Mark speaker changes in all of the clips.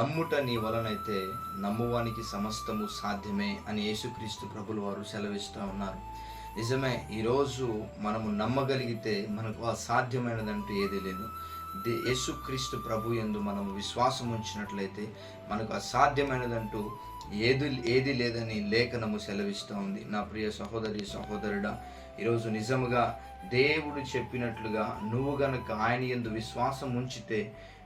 Speaker 1: నమ్ముట నీ వలనైతే నమ్మువానికి సమస్తము సాధ్యమే అని యేసుక్రీస్తు ప్రభులు వారు సెలవిస్తూ ఉన్నారు. నిజమే ఈరోజు మనము నమ్మగలిగితే మనకు అసాధ్యమైనదంటూ ఏదీ లేదు. దే యేసుక్రీస్తు ప్రభు ఎందు మనం విశ్వాసం ఉంచినట్లయితే మనకు అసాధ్యమైనదంటూ ఏది ఏది లేదని లేఖనము సెలవిస్తూ ఉంది. నా ప్రియ సహోదరి సహోదరుడా ఈరోజు నిజముగా దేవుడు చెప్పినట్లుగా నువ్వు గనక ఆయన యందు విశ్వాసం ఉంచితే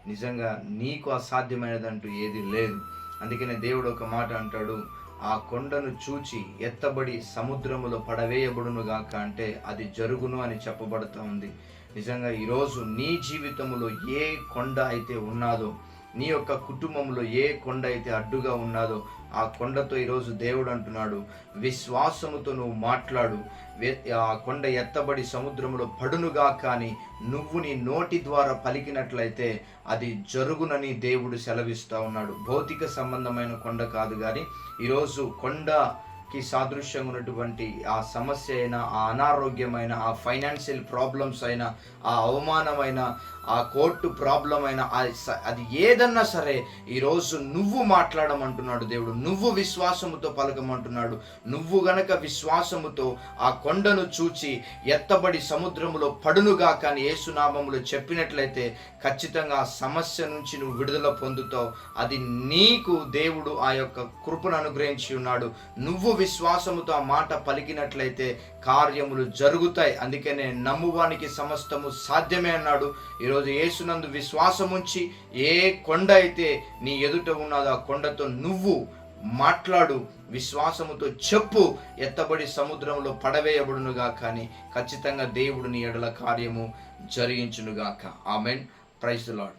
Speaker 1: నిజంగా నీకు అసాధ్యమైనదంటూ ఏది లేదు. అందుకనే దేవుడు ఒక మాట అంటాడు ఆ కొండను చూచి ఎత్తబడి సముద్రములో పడవేయబడును గాక అంటే అది జరుగును అని చెప్పబడుతూ ఉంది. నిజంగా ఈరోజు నీ జీవితంలో ఏ కొండ అయితే ఉన్నాదో నీ యొక్క కుటుంబంలో ఏ కొండ అయితే అడ్డుగా ఉన్నాదో ఆ కొండతో ఈరోజు దేవుడు అంటున్నాడు విశ్వాసముతో నువ్వు మాట్లాడు. ఆ కొండ ఎత్తబడి సముద్రంలో పడునుగా కానీ నువ్వు నీ నోటి ద్వారా పలికినట్లయితే అది జరుగునని దేవుడు సెలవిస్తూ ఉన్నాడు. భౌతిక సంబంధమైన కొండ కాదు కానీ ఈరోజు కొండ కి సాదృశ్యంగా ఉన్నటువంటి ఆ సమస్య అయినా ఆ అనారోగ్యమైన ఆ ఫైనాన్షియల్ ప్రాబ్లమ్స్ అయినా ఆ అవమానమైన ఆ కోర్టు ప్రాబ్లం అయినా అది ఏదన్నా సరే ఈరోజు నువ్వు మాట్లాడమంటున్నాడు దేవుడు. నువ్వు విశ్వాసముతో పలకమంటున్నాడు. నువ్వు గనక విశ్వాసముతో ఆ కొండను చూచి ఎత్తబడి సముద్రములో పడునుగా కానీ ఏసునామములో చెప్పినట్లయితే ఖచ్చితంగా ఆ సమస్య నుంచి నువ్వు విడుదల పొందుతావు. అది నీకు దేవుడు ఆ యొక్క కృపను అనుగ్రహించి ఉన్నాడు. నువ్వు విశ్వాసముతో మాట పలికినట్లయితే కార్యములు జరుగుతాయి. అందుకనే నమ్మువానికి సమస్తము సాధ్యమే అన్నాడు. ఈరోజు యేసునందు విశ్వాసముంచి ఏ కొండ అయితే నీ ఎదుట ఉన్నదో ఆ కొండతో నువ్వు మాట్లాడు విశ్వాసముతో చెప్పు. ఎత్తబడి సముద్రంలో పడవేయబడునుగా కానీ ఖచ్చితంగా దేవుడు నీ ఎడల కార్యము జరిగించునుగాక. ఆమెన్. Praise lord